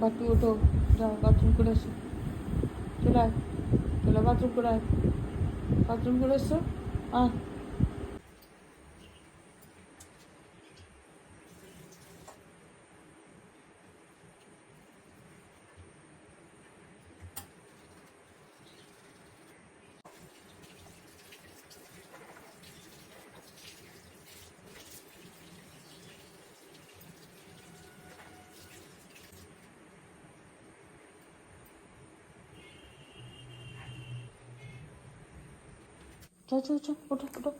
বাটু ওঠো যাও বাথরুম করে আসো চলে আয়, চলে বাথরুম করে আয়। বাথরুম করে এসো, আয়। যাও যাও যাও ওঠো ওঠো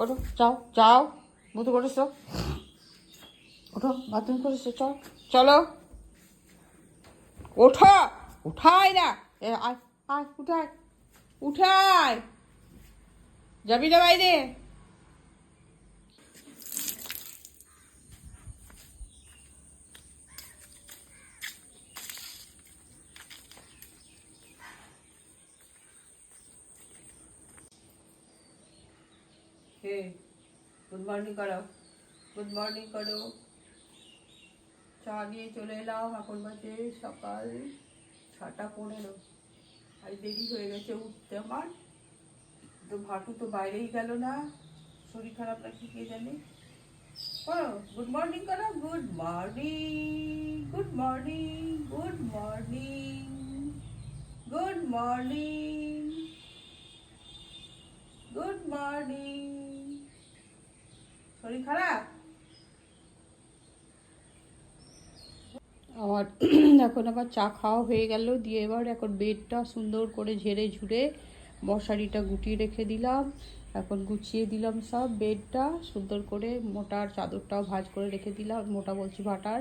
ওঠো, যাও যাও মতো করেছ ওঠো, বাথরুম করেছ চল, চলো। ওঠো, উঠাই না। এ, আয় আয় উঠায় উঠায় যাবি না বাইরে হে গুড মর্নিং করো। গুড মর্নিং করো। চা নিয়ে চলে এলাম, এখন বাজে সকাল ছটা পনেরো। আজ দেরি হয়ে গেছে উঠতে আমার। তো ভাটু তো বাইরেই গেল না। শরীর খারাপ নাকি কে জানে? করো গুড মর্নিং করো good morning good morning good morning good morning good morning শরীর খারাপ? এখন আবার চা খাওয়া হয়ে গেল, দিয়ে এবার এখন বেডটা সুন্দর করে ঝেড়ে ঝুড়ে মশারিটা গুটিয়ে রেখে দিলাম। এখন গুছিয়ে দিলাম সব বেডটা, সুন্দর করে মোটার চাদরটাও ভাজ করে রেখে দিলাম, মোটা বলছি ভাটার।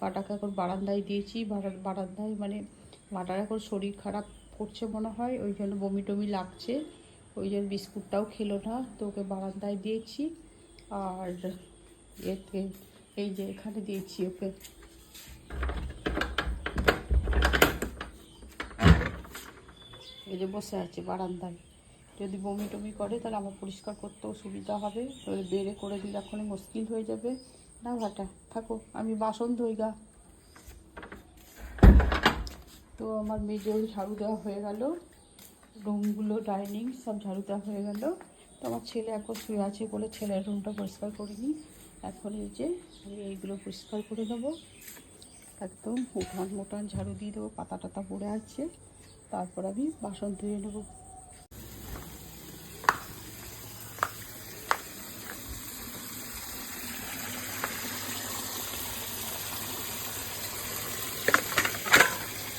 ভাটাকে এখন বারান্দায় দিয়েছি, ভাটার বারান্দায় মানে ভাটার এখন শরীর খারাপ করছে মনে হয়, ওই জন্য বমি টমি লাগছে। ওই জন্য বিস্কুটটাও খেলো না, তো ওকে বারান্দায় দিয়েছি। আর এতে এই যে এখানে দিয়েছি ওকে। এই যে বসে আছে বারান্দায়। যদি বমি টমি করে, তাহলে আমার পরিষ্কার করতেও সুবিধা হবে। তাহলে বেড়ে করে দিলে এখনই মুশকিল হয়ে যাবে। না ভাটা, থাকো, আমি বাসন ধুই গা। তো আমার মেজের ঝাড়ু দেওয়া হয়ে গেল। রুমগুলো, ডাইনিং সব ঝাড়ু দেওয়া হয়ে গেল। তো আমার ছেলে এখন শুয়ে আছে বলে ছেলের রুমটা পরিষ্কার করিনি। এখন এই যে আমি এইগুলো পরিষ্কার করে দেবো একদম উঠান মোটান ঝাড়ু দিয়ে দেবো, পাতা টাতা পড়ে আছে। তারপর আমি বাসন ধুয়ে নেব।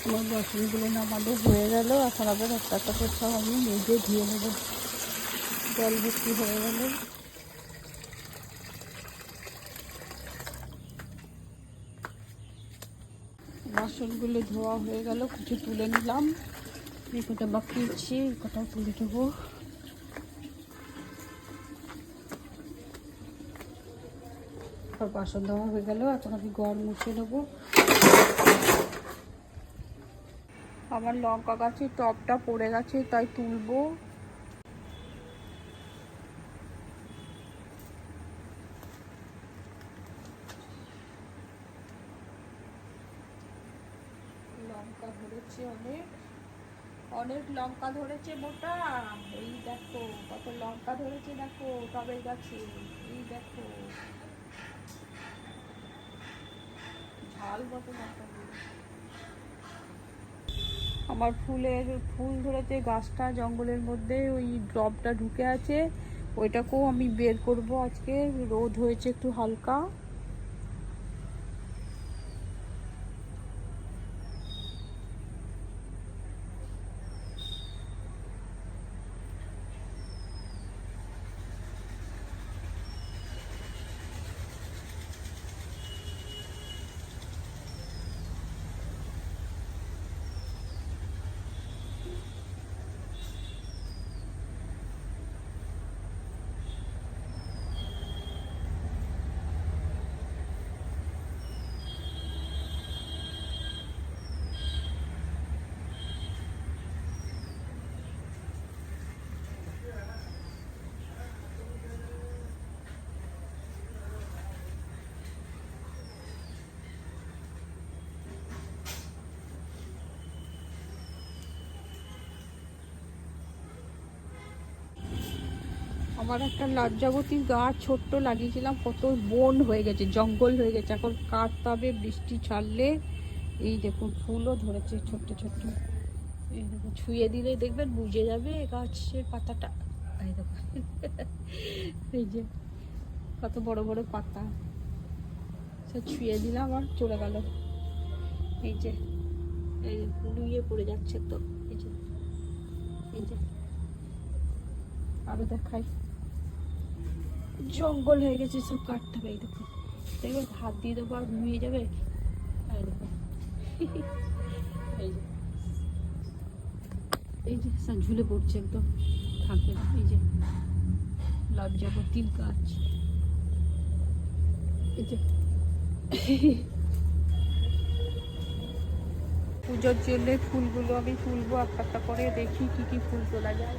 আমার বাসনগুলো নামানো হয়ে গেল, এখন আবার একটা একটা আমি নিজে ধুয়ে নেব। জল ভর্তি হয়ে গেল। বাসনগুলো ধোয়া হয়ে গেল, কিছু তুলে নিলাম। কটা বাকি আছে কটাও তুলে দেবো। আর বাসন দেওয়া হয়ে গেল, এখন আমি গড় মুছে নেব। আমার লঙ্কা গাছের টপটা পড়ে গেছে, তাই তুলবো। লঙ্কা ধরেছে মোটা, এই দেখো কত লঙ্কা ধরেছে দেখো, টবের গাছে, এই দেখো ঝাল মতো লঙ্কা। আমার ফুলের, ফুল ধরেছে গাছটা জঙ্গলের মধ্যে, ওই ড্রপটা ঢুকে আছে, ওইটাকেও আমি বের করব আজকে, রোদ হয়েছে একটু হালকা আমার একটা লজ্জাবতীর গাছ ছোট্ট লাগিয়েছিলাম, কত বন হয়ে গেছে, জঙ্গল হয়ে গেছে। এখন কাটতে হবে বৃষ্টি ছাড়লে। এই দেখুন, ফুলও ধরেছে ছোট্ট ছোট্ট। এই দেখুন ছুঁয়ে দিলে দেখবেন বুঝে যাবে গাছের পাতাটা। এই দেখুন এই যে কত বড় বড় পাতা। সে ছুঁয়ে দিলাম আর চলে গেল। এই যে, এই পড়ে যাচ্ছে তো। এই যে এই যে, আরও দেখাই। জঙ্গল হয়ে গেছে, সব কাটতে হবে, এই দেখো। দেখবে, হাত দিয়ে দেবো আর ঘুমিয়ে যাবে? এই যে। এই যে সব ঝুলে পড়ছে একদম। থাকবে না, এই যে। লজ্জাপতির গাছ এই যে। পুজোর জন্য ফুলগুলো, আমি তুলবো একটা করে দেখি কি কি ফুল তোলা যায়।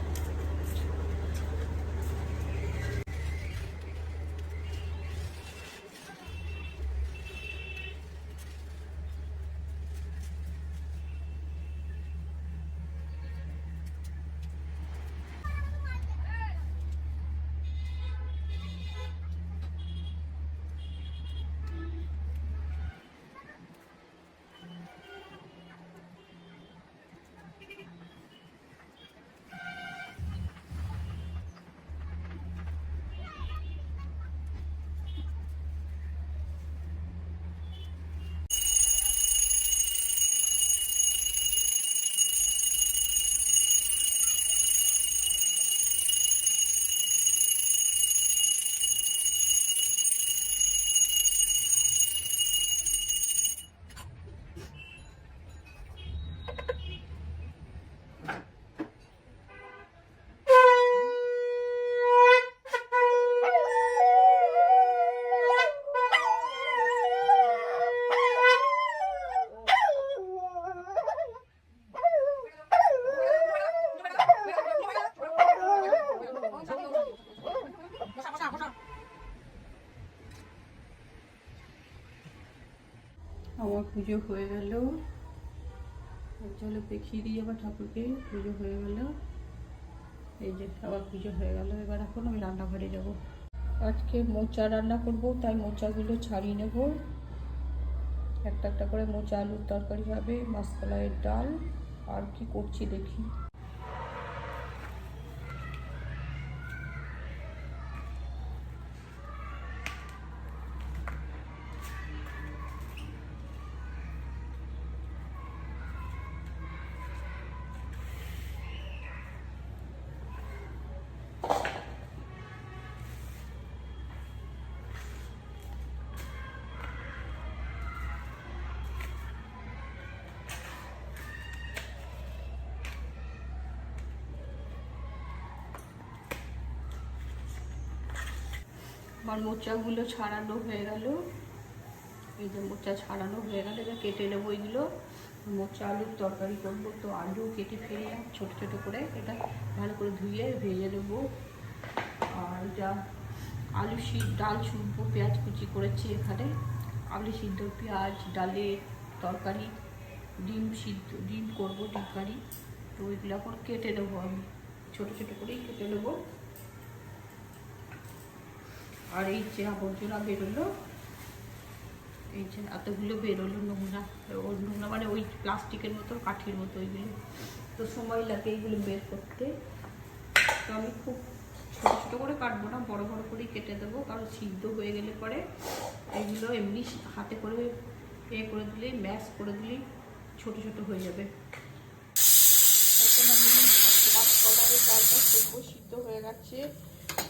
আমার পুজো হয়ে গেল। চলো দেখিয়ে দিই আবার ঠাকুরকে, পুজো হয়ে গেল। এই যে আবার পুজো হয়ে গেল, এবার এখন আমি রান্নাঘরে যাব। আজকে মোচা রান্না করব, তাই মোচাগুলো ছাড়িয়ে নেব। একটা একটা করে মোচা আলুর তরকারি হবে, মাসকলাইয়ের ডাল, আর কি করছি দেখি। আমার মোচাগুলো ছাড়ানো হয়ে গেল। এই যে মোচা ছাড়ানো হয়ে গেল, এবার কেটে নেব এইগুলো মোচা, আলুর তরকারি করব, তো আলু কেটে ফেলে ছোট ছোট করে এটা ভালো করে ধুয়ে ভেজে নেব। আর যা আলু সিদ্ধ, ডাল ছুটবো পেঁয়াজ কুচি করেছি এখানে। আলু সিদ্ধ, পেঁয়াজ ডালের তরকারি, ডিম সিদ্ধ, ডিম করব, ডিম কারি। তো ওইগুলো এখন কেটে নেব আমি। ছোটো ছোটো করেই কেটে নেব। আর এই যে আবর্জনা বেরোলো, এই যে এতগুলো বেরোলো নোংরা ওই নোংরা মানে ওই প্লাস্টিকের মতো, কাঠের মতো ওইগুলো তো সময় লাগে এইগুলো বের করতে। তো আমি খুব ছোটো ছোটো করে কাটবো না, বড় বড় করেই কেটে দেবো, কারণ সিদ্ধ হয়ে গেলে পরে এগুলো এমনি হাতে করে এ করে দিলেই ম্যাশ করে দিলেই ছোটো ছোটো হয়ে যাবে। এখন আমি মাছ কলারের ডালটা সিদ্ধ হয়ে গেছে।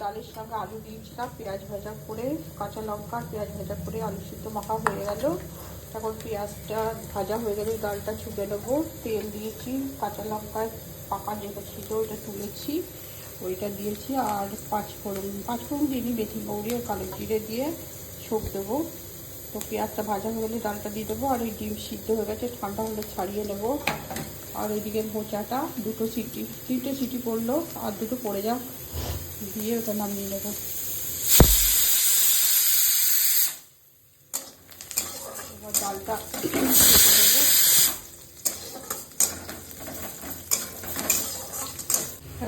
ডালের সঙ্গে আলু দিয়েছিলাম পেঁয়াজ ভাজা করে, কাঁচা লঙ্কা, পেঁয়াজ ভাজা করে আলু সিদ্ধ মাখা হয়ে গেল। তারপর পেঁয়াজটা ভাজা হয়ে গেলে ডালটা ছুটে নেব। তেল দিয়েছি, কাঁচা লঙ্কায় পাকা যেটা ছিল ওটা তুলেছি, ওইটা দিয়েছি, আর পাঁচ ফোড়ন দিইনি বেশি মৌরি আর কালো জিরে দিয়ে ছোপ দেবো। তো পেঁয়াজটা ভাজা হয়ে গেলে ডালটা দিয়ে দেবো, আর ওই ডিম সিদ্ধ হয়ে গেছে, ঠান্ডা হলে ছাড়িয়ে নেব। আর ওইদিকে মোচাটা দুটো সিটি, তিনটে সিটি পড়ল, আর দুটো পড়ে যাক। দিয়ে ওটা নামিয়ে নেব ডালটা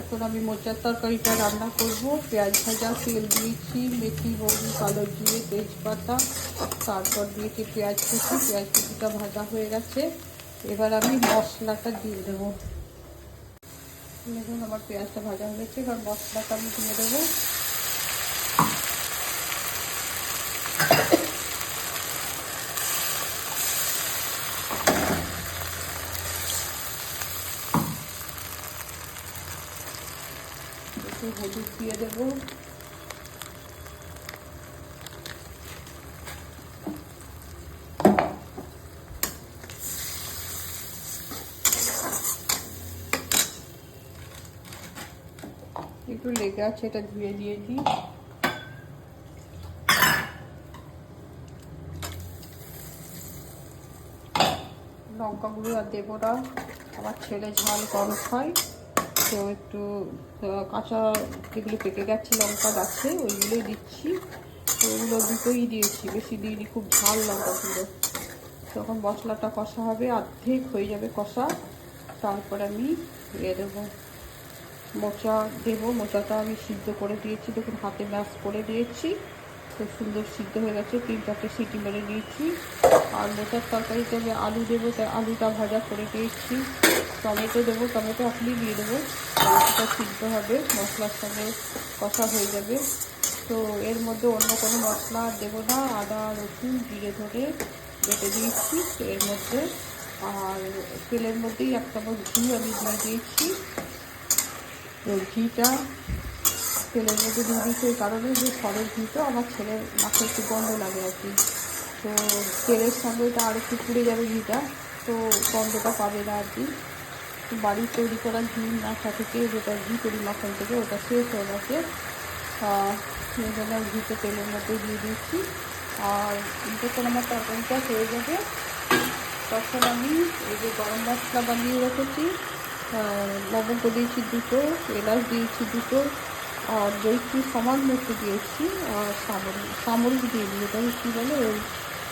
এখন আমি মোচার তরকারিটা রান্না করব। পেঁয়াজ ভাজা, তেল দিয়েছি, মেথি হলুদ কালো জিরে, তেজপাতা। তারপর দিয়েছি পেঁয়াজ কুচি। পেঁয়াজ কুচিটা ভাজা হয়ে গেছে। এবার আমি মশলাটা দিয়ে দেবো। দেখুন আমার পেঁয়াজটা ভাজা হয়ে গেছে, এবার মশলাটা আমি দিয়ে দেবো। একটু হলুদ দিয়ে দেবো একটু লেগে আছে, এটা ধুয়ে দিয়ে দিই লঙ্কা গুঁড়ো আর দেবো না। আমার ছেলে ঝাল কম খায়, তো একটু কাঁচা যেগুলো পেকে গেছে, লঙ্কা গাছে, ওইগুলোই দিচ্ছি। তো ওগুলো দুটোই দিয়েছি, বেশি দিইনি, খুব ঝাল লঙ্কাগুলো তখন মশলাটা কষা হবে, অর্ধেক হয়ে যাবে কষা। তারপর আমি দিয়ে দেবো। মোচা দেবো, মোচাটা আমি সিদ্ধ করে দিয়েছি। দেখুন, হাতে ম্যাশ করে দিয়েছি। খুব সুন্দর সিদ্ধ হয়ে গেছে। তিন চারটে সিটি মেরে দিয়েছি আর মোচার তরকারিতে আমি আলু দেবো তাই আলুটা ভাজা করে দিয়েছি। টমেটো দেবো, টমেটো আপনি দিয়ে দেবো। টমেটোটা সিদ্ধ হবে, মশলার সঙ্গে কষা হয়ে যাবে। তো এর মধ্যে অন্য কোনো মশলা দেবো না। আদা, রসুন, জিরে ধরে বেটে দিয়েছি। এর মধ্যে আর তেলের মধ্যেই এক চামচ ঘি আমি দিয়ে দিয়েছি। তো ঘিটা, তেলের মধ্যে দিয়ে দিয়েছি এই কারণে যে সরের ঘিটা আমার ছেলের মাথা একটু গন্ধ লাগে আর কি। তো তেলের সঙ্গে এটা আর একটু পুড়ে যাবে ঘিটা, তো গন্ধটা পাবে না আর কি। তো বাড়ির তৈরি করা ঘি মাথা থেকে যেটা ঘি তৈরি মাখন থেকে ওটা শেষ হয়ে গেছে। সেই জন্য ঘিটা তেলের মধ্যে দিয়ে দিচ্ছি আর যখন আমার তরকারিটা হয়ে যাবে। তখন আমি এই যে গরম মশলা বানিয়ে রেখেছি লবঙ্গ দিয়েছি দুটো, এলাচ দিয়েছি দুটো, আর জৈত্রী সামান্য একটু দিয়েছি, আর সামরিক সামরিক দিয়ে দিই ওটা কী বলে, ওই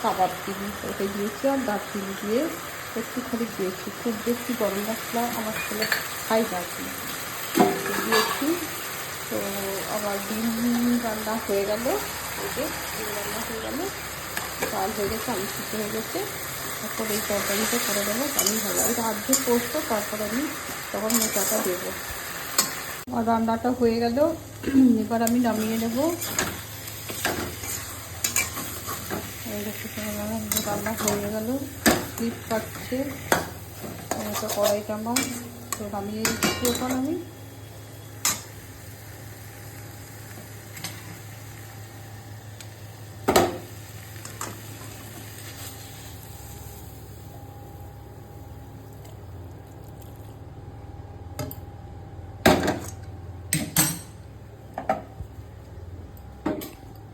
কাবাব চিনি, ওটা দিয়েছি আর দারচিনি দিয়ে একটুখানি দিয়েছি। খুব বেশি গরম মশলা আমার ছেলে খাই না আর দিয়েছি, তো আবার ডিম রান্না হয়ে গেল যে ডিম রান্না হয়ে গেল, ডাল হয়ে গেছে, আলু সিদ্ধ হয়ে গেছে। এখন এই তরকারিটা করে দেবো, তাহলেই ভালো। এটা আর্ধেক করতো তারপর আমি তখন মোচাটা দেবো। আর রান্নাটা হয়ে গেল। এবার আমি নামিয়ে নেব। রান্না হয়ে গেল। স্লিপ কাটছে। কড়াইটা আমার তো নামিয়ে দিচ্ছি এখন আমি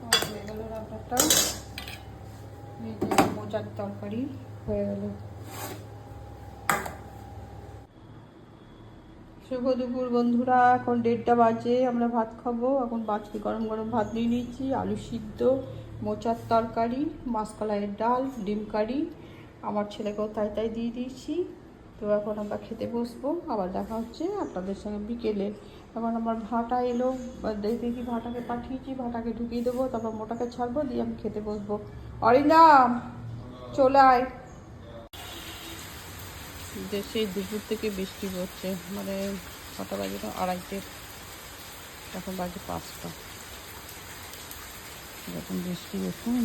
আর হয়ে গেল রান্নাটা এই যে তরকারি হয়ে গেল। শুভ দুপুর বন্ধুরা, এখন দেড়টা বাজে, আমরা ভাত খাব। এখন বাজকে গরম গরম ভাত নিয়ে নিচ্ছি আলু সিদ্ধ, মোচার তরকারি, মাসকলাইয়ের ডাল, ডিম কারি। আমার ছেলেকেও তাই তাই দিয়ে দিয়েছি। তো এখন আমরা খেতে বসবো। আবার দেখা হচ্ছে আপনাদের সঙ্গে বিকেলে। এখন আমার ভাটা এলো। দেখি ভাটাকে পাঠিয়েছি, ভাটাকে ঢুকিয়ে দেবো, তারপর মোটাকে ছাড়বো, দিয়ে আমি খেতে বসবো। অরিন্দম! চলে আয়। দেশে দুপুর থেকে বৃষ্টি পড়ছে মানে ছটা বাজে তো আড়াইটে, এখন বাজে পাঁচটা। এরকম বৃষ্টি দেখুন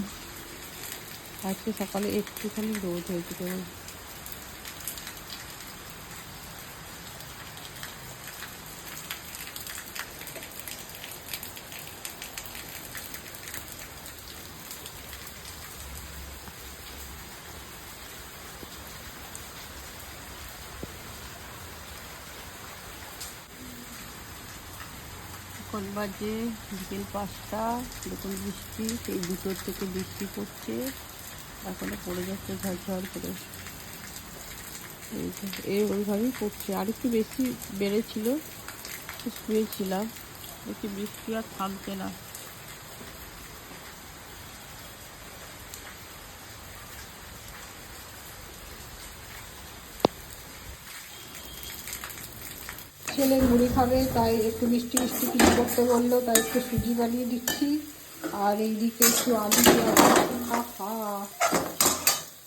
আজকে সকালে একটুখানি রোদ হয়েছে, কেবল এখন বাজে, বিকেল পাঁচটা দেখুন বৃষ্টি, সেই দুটোর থেকে বৃষ্টি পড়ছে। এখনও পড়ে যাচ্ছে ঝড় করে। এই ওইভাবেই পড়ছে। আর একটু বেশি বেড়েছিল শুয়েছিলাম একটু বৃষ্টি আর থামছে না। সে মুড়ি খাবে, তাই একটু মিষ্টি মিষ্টি কিছু করতে বলল, তাই একটু সুজি বানিয়ে দিচ্ছি। আর এইদিকে একটু আলু পেঁয়াজ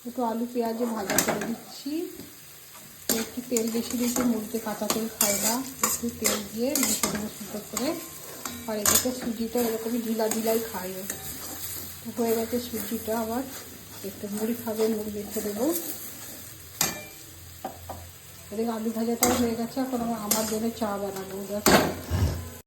একটু আলু পেঁয়াজে ভাজা করে দিচ্ছি। একটু তেল বেশি দিয়েছি, মুড়িতে কাঁচা তেল খায় না। একটু তেল দিয়ে মিশে দেবো সুন্দর করে। আর এদিকে সুজিটা এরকমই ঢিলা ঢিলাই খায় হয়ে গেছে সুজিটা আবার একটু মুড়ি খাবে মুড়ি রেখে দেবো। এদিকে আলু ভাজাটাও হয়ে গেছে এখন আমার জন্য চা বানাবো